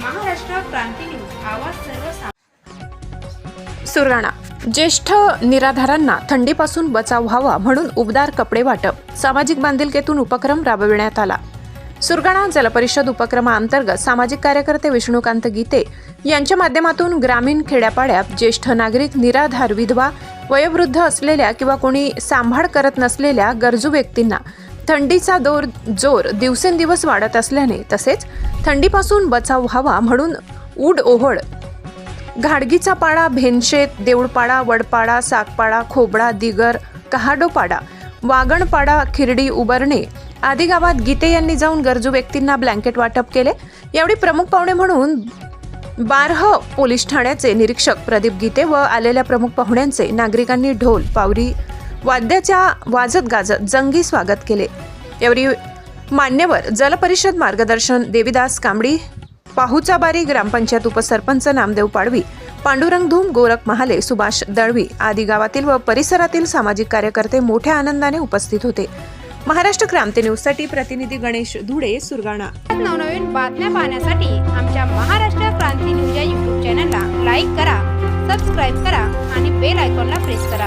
क्रांती news आवाज सुरगाणा ज्येष्ठ निराधारांना थंडीपासून बचाव व्हावा म्हणून उबदार कपडे वाटप सामाजिक बांधिलकीतून उपक्रम राबविण्यात आला. सुरगाणा जलपरिषद उपक्रमाअंतर्गत सामाजिक कार्यकर्ते विष्णुकांत गीते यांच्या माध्यमातून ग्रामीण खेड्यापाड्यात ज्येष्ठ नागरिक निराधार विधवा वयोवृद्ध असलेल्या किंवा कोणी सांभाळ करत नसलेल्या गरजू व्यक्तींना थंडीचा दोर जोर दिवसेंदिवस वाढत असल्याने तसेच थंडीपासून बचाव व्हावा म्हणून उड ओहळ घाडगीचा पाडा भेनशेत देऊळपाडा वडपाडा सागपाडा खोबडा दिगर कहाडोपाडा वागणपाडा खिरडी उबरणे आदी गावात गीते यांनी जाऊन गरजू व्यक्तींना ब्लँकेट वाटप केले. यावेळी प्रमुख पाहुणे म्हणून बारह पोलीस ठाण्याचे निरीक्षक प्रदीप गीते व आलेल्या प्रमुख पाहुण्यांचे नागरिकांनी ढोल पावरी वाद्याच्या वाजत गाजत जंगी स्वागत केले. यावेळी मान्यवर जलपरिषद मार्गदर्शन देवीदास कांबडी पाहुचाबारी ग्रामपंचायत उपसरपंच नामदेव पाडवी पांडुरंग धूम गोरख महाले सुभाष दळवी आदी गावातील व परिसरातील सामाजिक कार्यकर्ते मोठ्या आनंदाने उपस्थित होते. महाराष्ट्र क्रांती न्यूजसाठी प्रतिनिधी गणेश धुडे सुरगाणा. नवनवीन बातम्या पाहण्यासाठी आमच्या महाराष्ट्र क्रांती न्यूज या युट्यूब चॅनलला लाईक करा सबस्क्राईब करा आणि बेल आयकॉनला प्रेस करा.